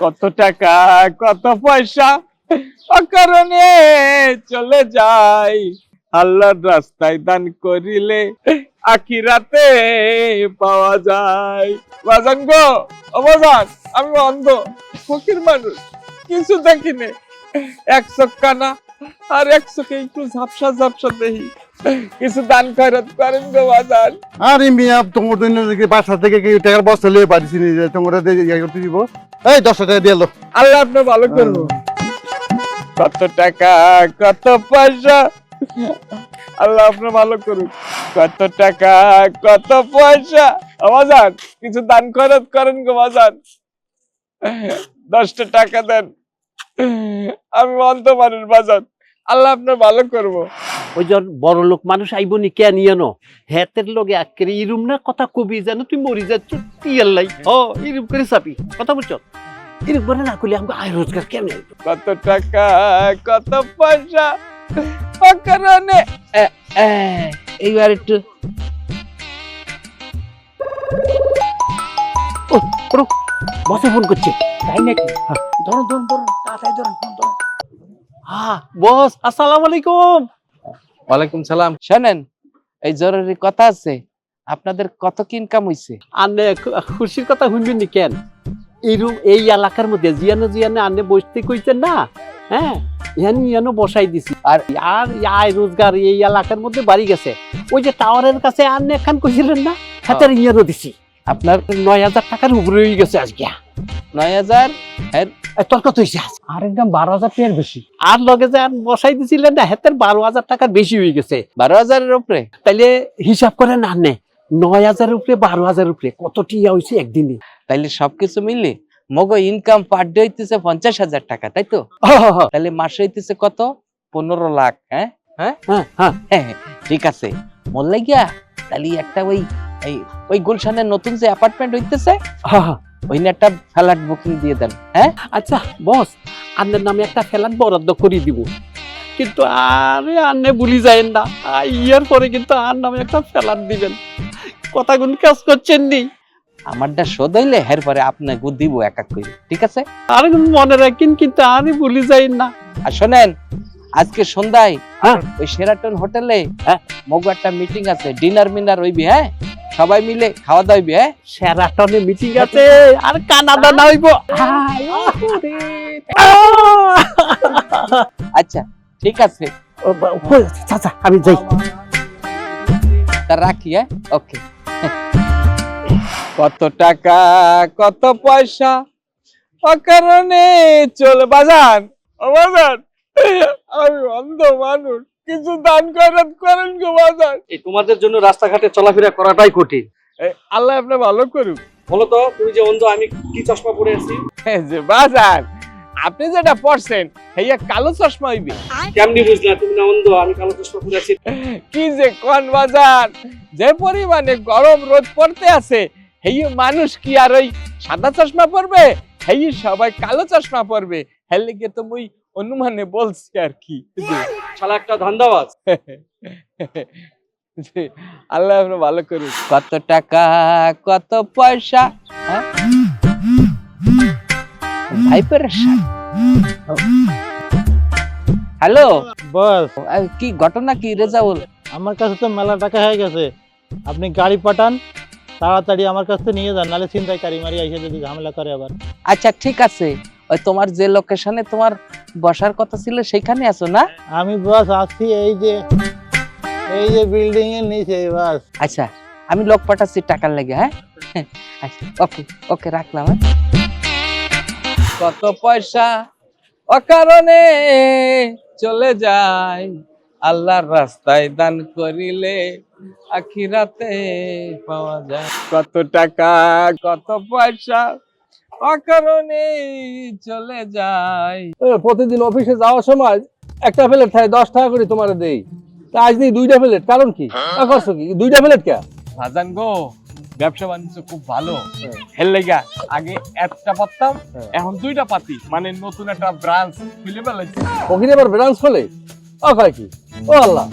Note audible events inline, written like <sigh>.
কত টাকা, কত পয়সা, অকারণে চলে যাই। আল্লাহর রাস্তায় দান করিলে আখিরাতে পাওয়া যায়। বাজান গো অবজান আমি অন্ধ, ফকির মানুষ, কিছু দেখিনি এক চোখ কানা, আর এক চোখে একটু ঝাপসা ঝাপসা দেখি। কিছু দান খয়রাত করেন গো বাজান। আরে মিয়া, তোমার জন্য বাসা থেকে কি টাকার বস্তা লিয়ে নি তোমরা করতে দিব। এই দশ টাকা দিয়ে এলো আল্লাহ আপনার ভালো করব কত টাকা কত পয়সা? আল্লাহ আপনার ভালো করুক। কত টাকা কত পয়সা? বাজান কিছু দান খরচ করেন গো বাজান দশটা টাকা দেন। আমি অন্ত মানুষ বাজান আল্লাহ আপনার ভালো করব। ওই জন বড় লোক মানুষ আইব নি কে নিয়ে নো? হেতের লগে আজকের ইরুম না? কথা কবি জানো তুই মরি যাচ্ছ টিয়ার লাই? ও ইরুম করে চাপি। কথা বলছো ইরুম করে না করলে আমাকে আয় রোজগার কেমন কত টাকা কত পয়সা? অকারণে। এইবার একটু। বসে ফোন করছে। তাই নাকি? ধরুন ধরুন ধরুন তাড়াতাড়ি ধরুন ফোন ধরুন। হ্যাঁ বস আসসালামু আলাইকুম। ওয়ালাইকুম সালাম। শোনেন এই জরুরি কথা আছে আপনাদের কত কি ইনকাম হইছে? আনে খুশির কথা শুনবেন নি কেন? এই এলাকার মধ্যে জিয়ানো জিয়ানো আনে বসতে কইতেন না হ্যাঁ? ইয়ানি ইয়ানো বসাই দিছি। আর আর আয় রোজগার এই এলাকার মধ্যে বাড়ি গেছে। ওই যে টাওয়ারের কাছে আনে এখান কইছিলেন না হাতের ইয়ানো দিছি। আপনার নয় হাজার টাকার উপরে হয়ে গেছে আজকে। নয় হাজার তোর কত হয়েছে বারো হাজার টাকার বেশি। আর লগে যে আর বসাই দিছিলেন না হাতের বারো হাজার টাকার বেশি হয়ে গেছে। বারো হাজারের উপরে? তাইলে হিসাব করে না নে। নয় উপরে বারো হাজার উপরে কত টিয়া হয়েছে একদিনে? তাইলে সবকিছু মিলে মগো ইনকাম পার ডে হইতেছে পঞ্চাশ হাজার টাকা তাই তো? তাহলে মাসে হইতেছে কত? পনেরো লাখ হ্যাঁ? হ্যাঁ? হ্যাঁ হ্যাঁ, ঠিক আছে। মল্লাই গিয়া তাহলে একটা ওই ওই গুলশানের নতুন যে অ্যাপার্টমেন্ট হইতেছে হ্যাঁ ওই একটা ফ্ল্যাট বুকিং দিয়ে দেন হ্যাঁ? আচ্ছা বস আপনার নামে একটা ফেলান বরাদ্দ করে দিব। কিন্তু আরে আন্নে ভুলি যায়েন না ইয়ার পরে কিন্তু আর নামে একটা ফেলান দিবেন। কথাগুলো কাজ করছেন নি। আমারটা শোধ হইলে এর পরে আপনাকে দিব এক এক করে ঠিক আছে? আর মনে রাখেন কিন্তু আরে ভুলি যায়েন না। আর শোনেন আজকে সন্ধ্যায় হ্যাঁ। ওই সেরাটন হোটেলে হ্যাঁ। মগু একটা মিটিং আছে ডিনার মিনার হইবি হ্যাঁ? সবাই মিলে খাওয়া দাওয়া হইবি হ্যাঁ? সেরাটনে মিটিং আছে আর কানাডা না হইব। <laughs> আচ্ছা ঠিক আছে। চাচা আমি যাই। তা রাখি হ্যাঁ? ওকে কত টাকা কত পয়সা? অকারণে চলে বাজান ও বাজান আমি অন্ধ মানুষ। কিছু দান করেন করেন গো বাজান এই তোমাদের জন্য রাস্তাঘাটে চলাফেরা করাটাই কঠিন। আল্লাহ আপনার ভালো করুক। বলো তো তুমি যে অন্ধ আমি কি চশমা পরে আছি? যে বাজান আপনি যেটা পড়ছেন হেয়া কালো চশমা হইবে। কেমনি বুঝলা তুমি না অন্ধ আমি কালো চশমা পরে আছি। কি যে কোন বাজার যে পরিমাণে গরম রোদ পড়তে আছে হেই মানুষ কি আর ওই সাদা চশমা পরবে? হেই সবাই কালো চশমা পরবে। হেলে গিয়ে তো মুই অনুমানে বলছি আর কি। শালা একটা ধান্দাবাজ। <laughs> আল্লাহ আপনার ভালো করুক। কত টাকা কত পয়সা হ্যাঁ? ভাই পেরেশান হ্যালো? বস। কি ঘটনা কি রেজাউল? আমার কাছে তো মেলা টাকা হয়ে গেছে। আপনি গাড়ি পাঠান তাড়াতাড়ি আমার কাছ নিয়ে যান নাহলে চিন্তায় কারি মারি এসে যদি ঝামেলা করে আবার। আচ্ছা ঠিক আছে। ওই তোমার যে লোকেশনে তোমার বসার কথা ছিল সেখানে আছো না? আমি বস আছি এই যে এই যে বিল্ডিং এর নিচে বাস। আচ্ছা আমি লোক পাঠাচ্ছি টাকার লাগে হ্যাঁ? আচ্ছা ওকে ওকে রাখলাম হ্যাঁ? কত পয়সা? অকারণে চলে যায়। আল্লাহর রাস্তায় দান করিলে আখিরাতে পাওয়া যায়। কত টাকা কত পয়সা অকারণে চলে যায়। প্রতিদিন অফিসে যাওয়ার সময় একটা প্লেট খাই দশ টাকা করে তোমার দেই। তা আজ নেই দুইটা প্লেট কারণ কি? করছ কি? দুইটা প্লেট কে? ভাজান গো ব্যবসা বাণিজ্য খুব ভালো। হেল লেগা আগে একটা পাতাম এখন দুইটা পাতি। মানে নতুন একটা ব্রাঞ্চ খুলে ফেলেছি। ওখানে আবার ব্রাঞ্চ খোলে? ও কয় কি? ও আল্লাহ।